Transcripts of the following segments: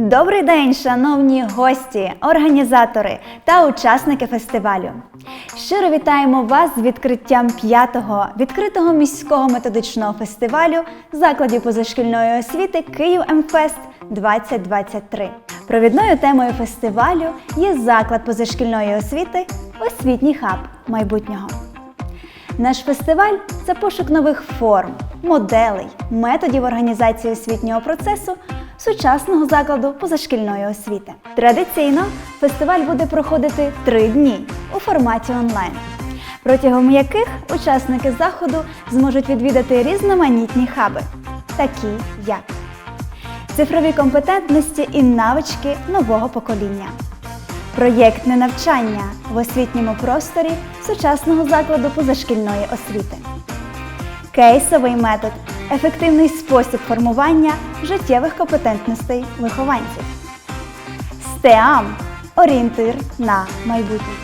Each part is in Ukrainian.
Добрий день, шановні гості, організатори та учасники фестивалю. Щиро вітаємо вас з відкриттям п'ятого відкритого міського методичного фестивалю закладів позашкільної освіти Київ МФест 2023. Провідною темою фестивалю є заклад позашкільної освіти Освітній хаб майбутнього. Наш фестиваль це пошук нових форм, моделей, методів організації освітнього процесу сучасного закладу позашкільної освіти. Традиційно фестиваль буде проходити три дні у форматі онлайн, протягом яких учасники заходу зможуть відвідати різноманітні хаби, такі як цифрові компетентності і навички нового покоління. Проєктне навчання в освітньому просторі сучасного закладу позашкільної освіти. Кейсовий метод ефективний спосіб формування життєвих компетентностей вихованців. СТЕАМ орієнтир на майбутнє.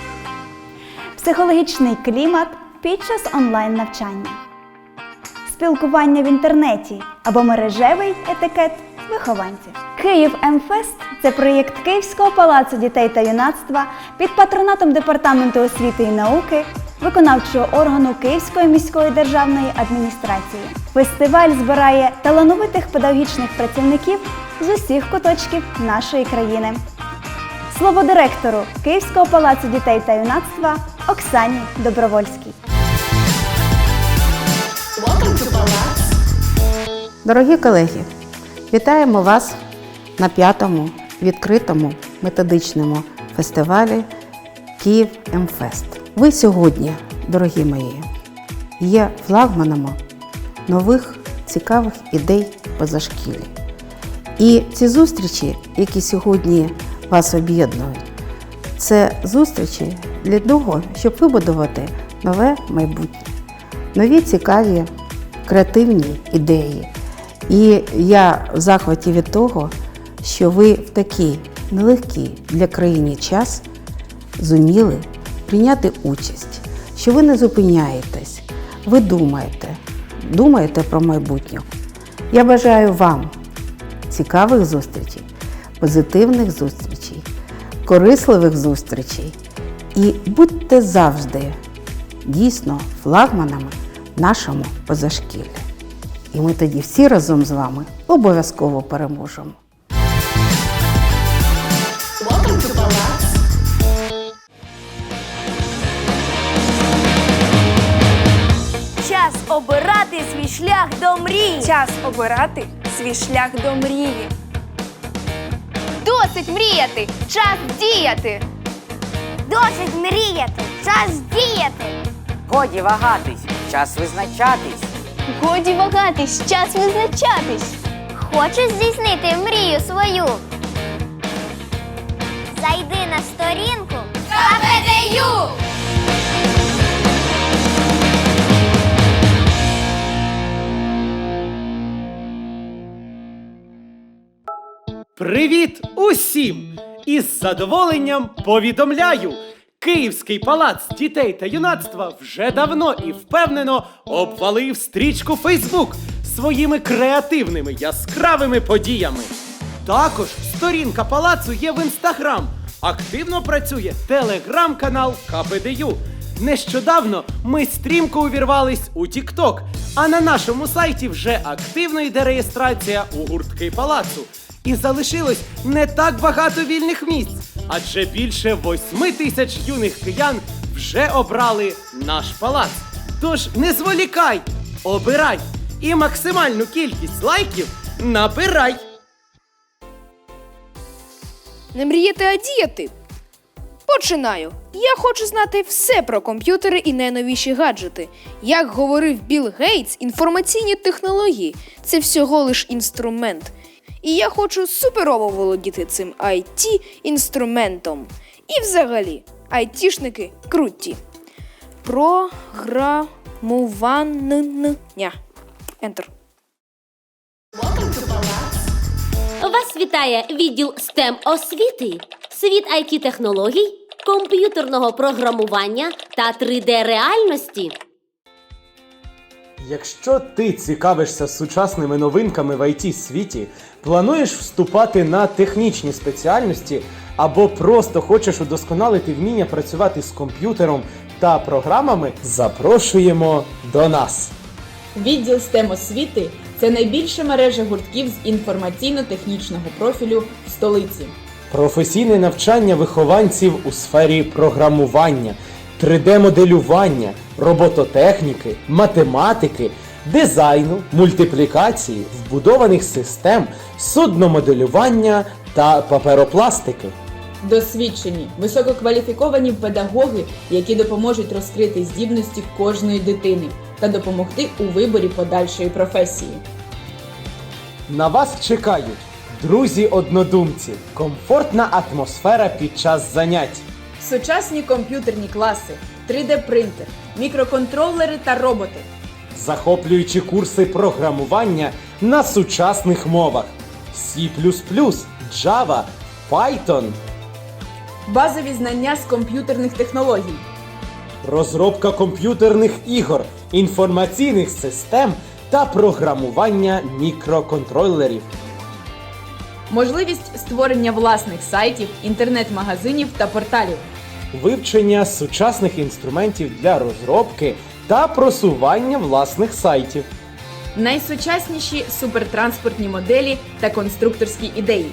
Психологічний клімат під час онлайн навчання. Спілкування в інтернеті або мережевий етикет вихованців. Київ МФест це проєкт Київського палацу дітей та юнацтва під патронатом Департаменту освіти і науки, виконавчого органу Київської міської державної адміністрації. Фестиваль збирає талановитих педагогічних працівників з усіх куточків нашої країни. Слово директору Київського палацу дітей та юнацтва Оксані Добровольській. Дорогі колеги, вітаємо вас на п'ятому відкритому методичному фестивалі Київ МФест. Ви сьогодні, дорогі мої, є флагманами нових цікавих ідей позашкілі. І ці зустрічі, які сьогодні вас об'єднують, це зустрічі для того, щоб вибудувати нове майбутнє, нові цікаві креативні ідеї. І я в захваті від того, що ви в такий нелегкий для країни час зуміли прийняти участь, що ви не зупиняєтесь, ви думаєте, думаєте про майбутнє. Я бажаю вам цікавих зустрічей, позитивних зустрічей, корисливих зустрічей і будьте завжди дійсно флагманами нашому позашкіллі. І ми тоді всі разом з вами обов'язково переможемо. Обирати свій шлях до мрії. Час обирати свій шлях до мрії. Досить мріяти! Час діяти! Досить мріяти, час діяти. Годі вагатись, час визначатись. Годі вагатись, час визначатись. Хочеш здійснити мрію свою? Зайди на сторінку КПДЮ! Привіт усім! Із задоволенням повідомляю! Київський палац дітей та юнацтва вже давно і впевнено обвалив стрічку Фейсбук своїми креативними яскравими подіями. Також сторінка палацу є в інстаграм. Активно працює телеграм-канал КПДЮ. Нещодавно ми стрімко увірвались у TikTok, а на нашому сайті вже активно йде реєстрація у гуртки палацу. І залишилось не так багато вільних місць, адже більше восьми тисяч юних киян вже обрали наш палац. Тож не зволікай, обирай і максимальну кількість лайків набирай. Не мріяти, а діяти. Починаю. Я хочу знати все про комп'ютери і найновіші гаджети. Як говорив Білл Гейтс, інформаційні технології це всього лиш інструмент. І я хочу суперово володіти цим it інструментом. І взагалі, айтішники круті. Програмування. Ентер. Вас вітає відділ STEM освіти, світ it технологій, комп'ютерного програмування та 3D реальності. Якщо ти цікавишся сучасними новинками в it світі, плануєш вступати на технічні спеціальності або просто хочеш удосконалити вміння працювати з комп'ютером та програмами, запрошуємо до нас. Відділ STEM освіти це найбільша мережа гуртків з інформаційно-технічного профілю в столиці. Професійне навчання вихованців у сфері програмування, 3D-моделювання, робототехніки, математики, дизайну, мультиплікації, вбудованих систем, судномоделювання та паперопластики. Досвідчені, висококваліфіковані педагоги, які допоможуть розкрити здібності кожної дитини та допомогти у виборі подальшої професії. На вас чекають друзі-однодумці, комфортна атмосфера під час занять. Сучасні комп'ютерні класи, 3D-принтер, мікроконтролери та роботи. Захоплюючі курси програмування на сучасних мовах C++, Java, Python, Базові знання з комп'ютерних технологій. розробка комп'ютерних ігор, інформаційних систем та програмування мікроконтролерів. Можливість створення власних сайтів, інтернет-магазинів та порталів. Вивчення сучасних інструментів для розробки та просування власних сайтів. Найсучасніші супертранспортні моделі та конструкторські ідеї.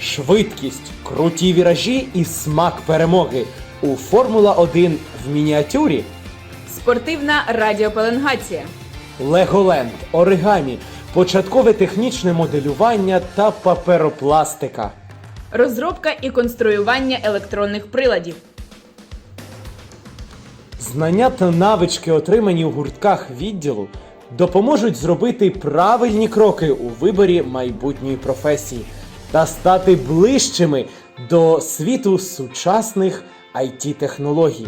Швидкість, круті віражі і смак перемоги у Формула 1 в мініатюрі. Спортивна радіопеленгація. Леголенд, оригамі, початкове технічне моделювання та паперопластика. Розробка і конструювання електронних приладів. Знання та навички, отримані у гуртках відділу, допоможуть зробити правильні кроки у виборі майбутньої професії та стати ближчими до світу сучасних it технологій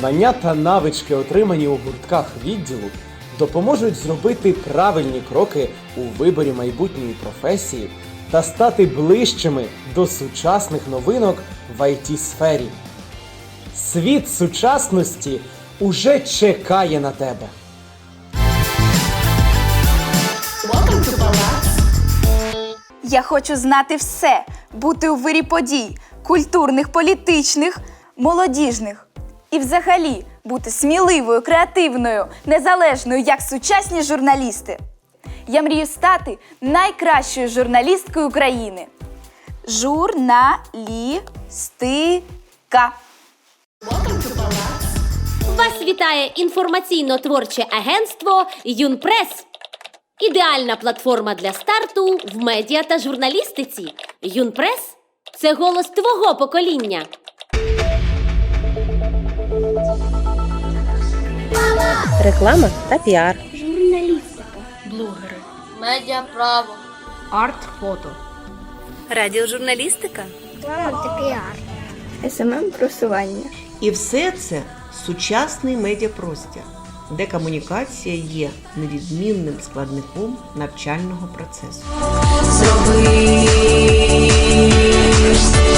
Знання та навички, отримані у гуртках відділу, допоможуть зробити правильні кроки у виборі майбутньої професії та стати ближчими до сучасних новинок в it сфері. Світ сучасності уже чекає на тебе. Я хочу знати все, бути у вирі подій, культурних, політичних, молодіжних. І взагалі бути сміливою, креативною, незалежною, як сучасні журналісти. Я мрію стати найкращою журналісткою України. Журналістика. Вас вітає інформаційно-творче агентство Юнпрес. Ідеальна платформа для старту в медіа та журналістиці. Юнпрес це голос твого покоління. Реклама та піар, Журналістика. Блогери. Медіаправо. Арт-фото. Радіожурналістика. СММ просування. І все це сучасний медіапростір, де комунікація є невідмінним складником навчального процесу. Найкращі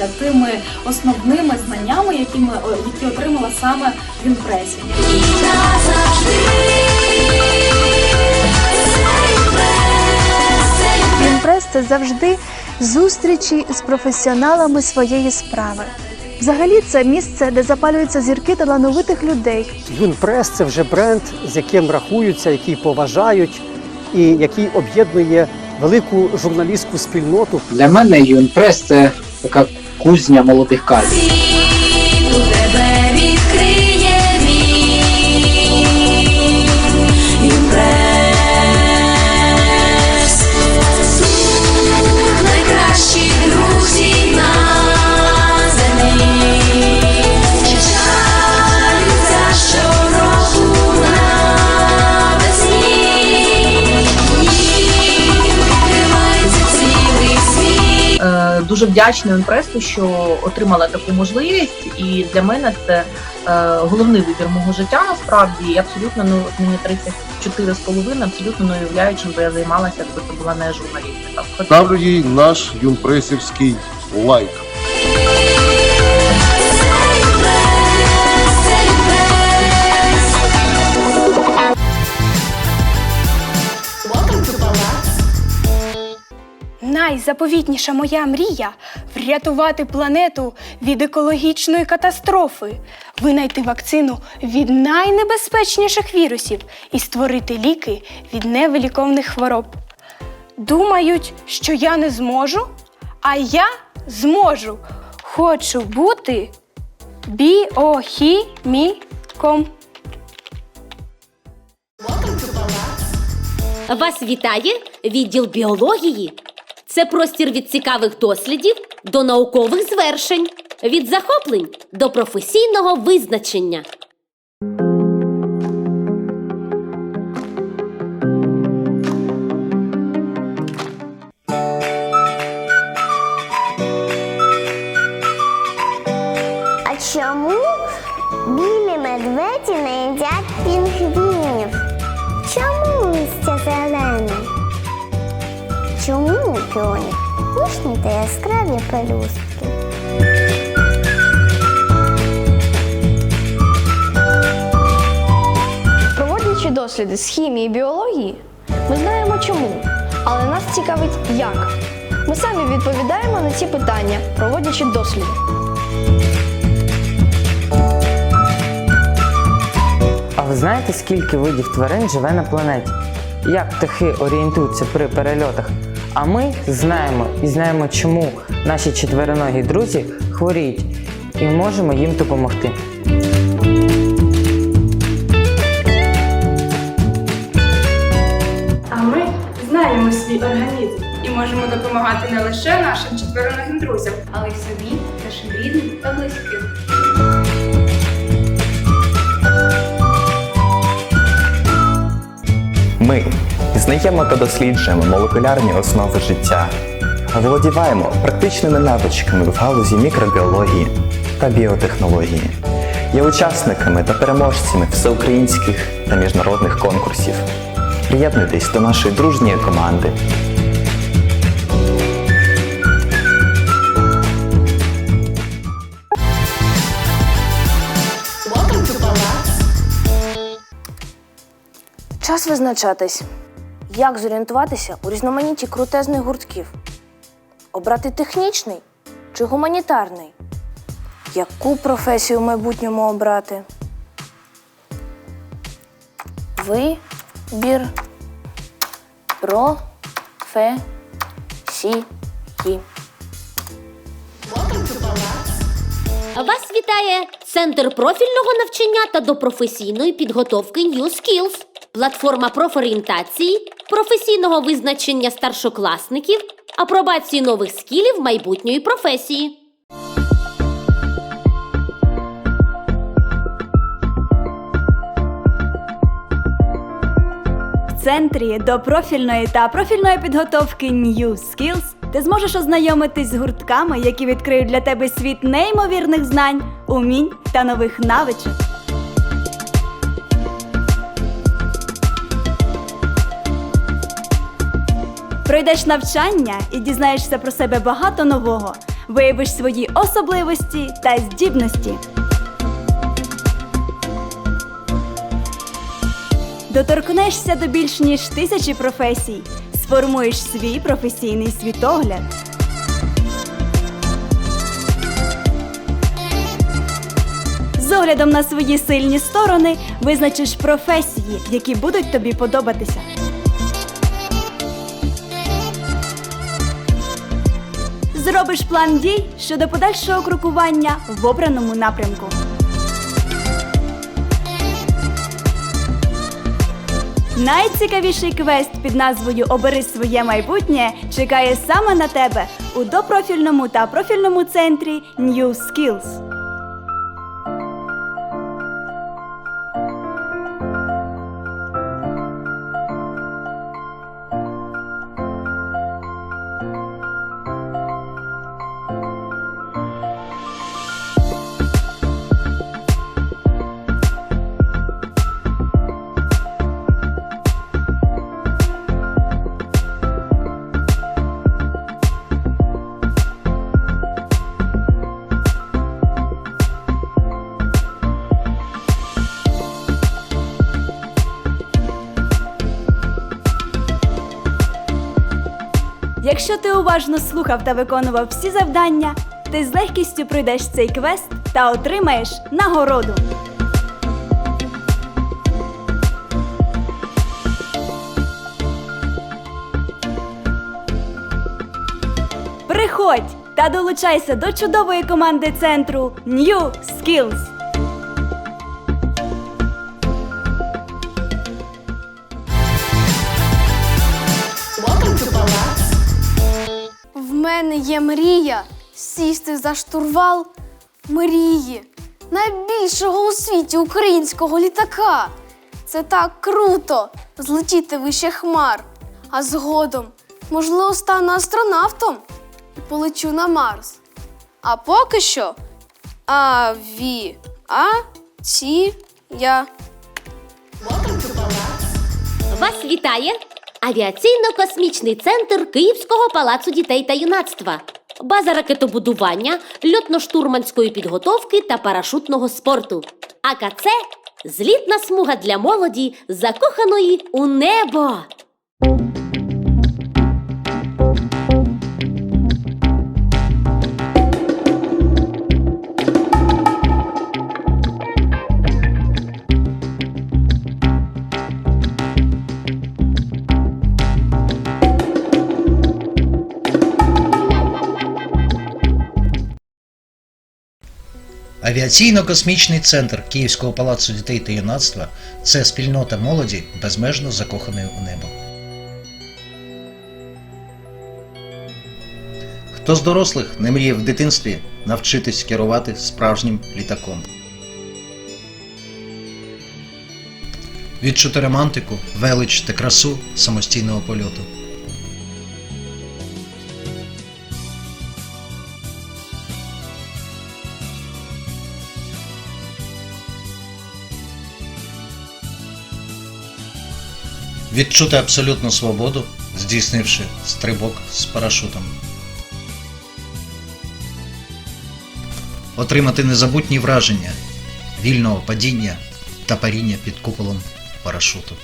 пишаюся тими основними знаннями, які ми які отримала саме в інпресі. Інпрес це завжди зустрічі з професіоналами своєї справи. Взагалі, це місце, де запалюються зірки талановитих людей. Юнпрес це вже бренд, з яким рахуються, який поважають і який об'єднує велику журналістську спільноту. Для мене Юнпрес це така кузня молодих кадрів. Дуже вдячна Емпресу, що отримала таку можливість, і для мене це е, головний вибір мого життя насправді. І абсолютно ну мені 34 з половиною, абсолютно не уявляю, чим би я займалася, якби це була не журналістика. Ставлю їй наш юнпресівський лайк. Найзаповітніша моя мрія врятувати планету від екологічної катастрофи, винайти вакцину від найнебезпечніших вірусів і створити ліки від невиліковних хвороб. Думають, що я не зможу, а я зможу. Хочу бути біохіміком. Вас вітає відділ біології. Це простір від цікавих дослідів до наукових звершень, від захоплень до професійного визначення. Та яскраві пелюстки? Проводячи досліди з хімії і біології, ми знаємо чому, але нас цікавить як. Ми самі відповідаємо на ці питання, проводячи досліди. А ви знаєте, скільки видів тварин живе на планеті? Як птахи орієнтуються при перельотах? А ми знаємо і знаємо, чому наші четвероногі друзі хворіють і можемо їм допомогти. А ми знаємо свій організм і можемо допомагати не лише нашим четвероногим друзям, але й собі, нашим рідним та близьким. Ми пізнаємо та досліджуємо молекулярні основи життя, володіваємо практичними навичками в галузі мікробіології та біотехнології, є учасниками та переможцями всеукраїнських та міжнародних конкурсів. Приєднуйтесь до нашої дружньої команди. Час визначатись, як зорієнтуватися у різноманітті крутезних гуртків. Обрати технічний чи гуманітарний? Яку професію в майбутньому обрати? Вибір професії. Вас вітає Центр профільного навчання та допрофесійної підготовки New Skills, платформа профорієнтації, професійного визначення старшокласників, апробації нових скілів майбутньої професії. В центрі до профільної та профільної підготовки New Skills ти зможеш ознайомитись з гуртками, які відкриють для тебе світ неймовірних знань, умінь та нових навичок. Пройдеш навчання і дізнаєшся про себе багато нового, виявиш свої особливості та здібності. Доторкнешся до більш ніж тисячі професій, сформуєш свій професійний світогляд. З оглядом на свої сильні сторони визначиш професії, які будуть тобі подобатися. Зробиш план дій щодо подальшого крокування в обраному напрямку. Найцікавіший квест під назвою Обери своє майбутнє чекає саме на тебе у допрофільному та профільному центрі New Skills. Уважно слухав та виконував всі завдання, ти з легкістю пройдеш цей квест та отримаєш нагороду. Приходь та долучайся до чудової команди центру New Skills. Є мрія сісти за штурвал мрії найбільшого у світі українського літака. Це так круто злетіти вище хмар, а згодом, можливо, стану астронавтом і полечу на Марс. А поки що аві, а ці я. Вас вітає авіаційно-космічний центр Київського палацу дітей та юнацтва, база ракетобудування, льотно-штурманської підготовки та парашутного спорту. АКЦ злітна смуга для молоді, закоханої у небо. Авіаційно-космічний центр Київського палацу дітей та юнацтва це спільнота молоді, безмежно закоханої у небо. Хто з дорослих не мріяв в дитинстві навчитись керувати справжнім літаком? Відчути романтику, велич та красу самостійного польоту. Відчути абсолютну свободу, здійснивши стрибок з парашутом. Отримати незабутні враження вільного падіння та паріння під куполом парашуту.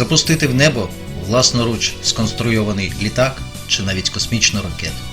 Запустити в небо власноруч сконструйований літак чи навіть космічну ракету.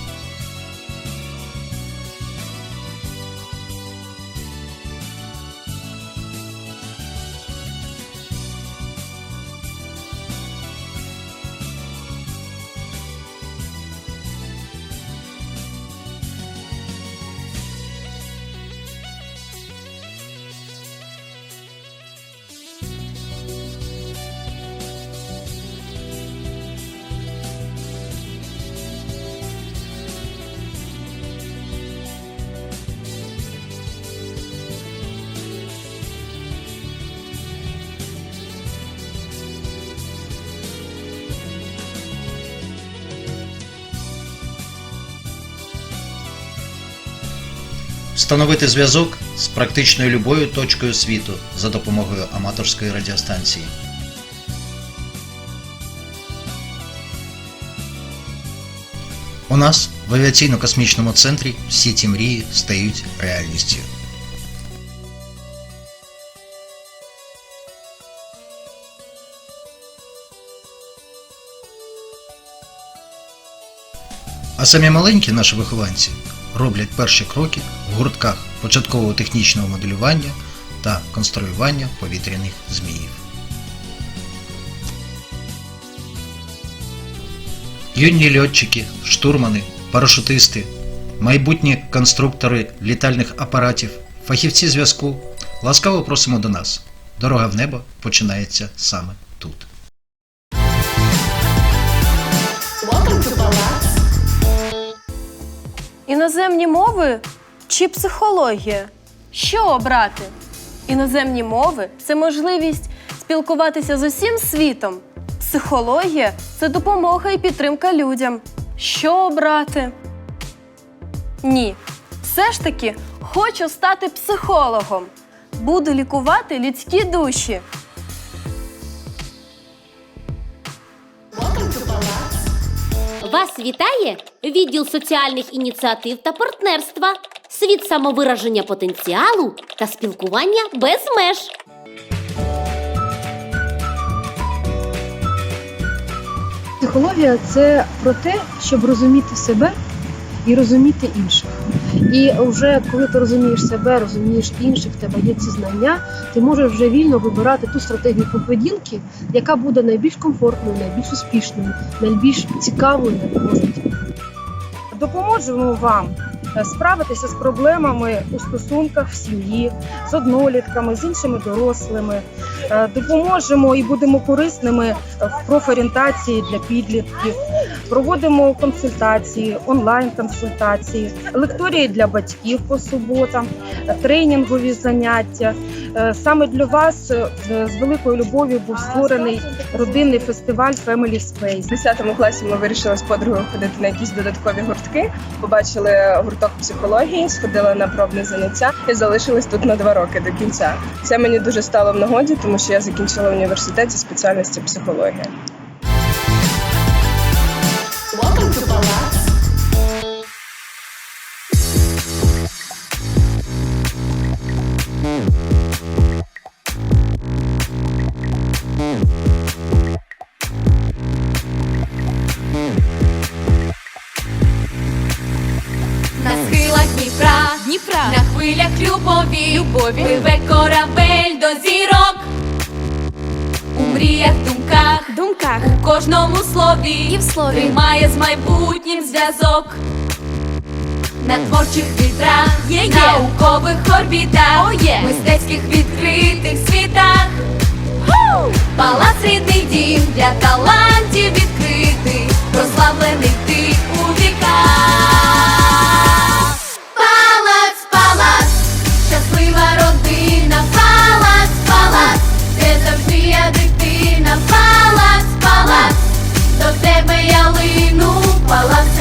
Встановити зв'язок з практичною любою точкою світу за допомогою аматорської радіостанції. У нас в авіаційно-космічному центрі всі ці мрії стають реальністю. А самі маленькі наші вихованці роблять перші кроки в гуртках початкового технічного моделювання та конструювання повітряних зміїв. Юні льотчики, штурмани, парашутисти, майбутні конструктори літальних апаратів, фахівці зв'язку. Ласкаво просимо до нас. Дорога в небо починається саме тут. Іноземні мови чи психологія? Що обрати? Іноземні мови це можливість спілкуватися з усім світом. Психологія це допомога і підтримка людям. Що обрати? Ні. Все ж таки хочу стати психологом. Буду лікувати людські душі. Вас вітає відділ соціальних ініціатив та партнерства, світ самовираження потенціалу та спілкування без меж. Психологія це про те, щоб розуміти себе і розуміти інших. І вже коли ти розумієш себе, розумієш інших, в тебе є ці знання, ти можеш вже вільно вибирати ту стратегію поведінки, яка буде найбільш комфортною, найбільш успішною, найбільш цікавою на твого життя. допоможемо вам е, справитися з проблемами у стосунках в сім'ї, з однолітками, з іншими дорослими. Е, Допоможемо і будемо корисними в профорієнтації для підлітків. Проводимо консультації, онлайн-консультації, лекторії для батьків по суботам, тренінгові заняття. Е, Саме для вас е, з великою любов'ю був створений родинний фестиваль Family Space. В 10 класі ми вирішили з подругою ходити на якісь додаткові гуртки. Побачили гурток психології, сходили на пробне заняття і залишились тут на два роки до кінця. Це мені дуже стало в нагоді, тому що я закінчила університет зі спеціальності психологія. Дніпра, Дніпра, на хвилях любові, любові, пливе корабель до зірок. У мріях, думках, думках, у кожному слові, і в слові тримає з майбутнім зв'язок. На творчих вітрах, є, є. наукових орбітах, oh, yeah. мистецьких відкритих світах. Ху! Палац рідний дім для талантів відкритий, прославлений ти у віках. Лину, палац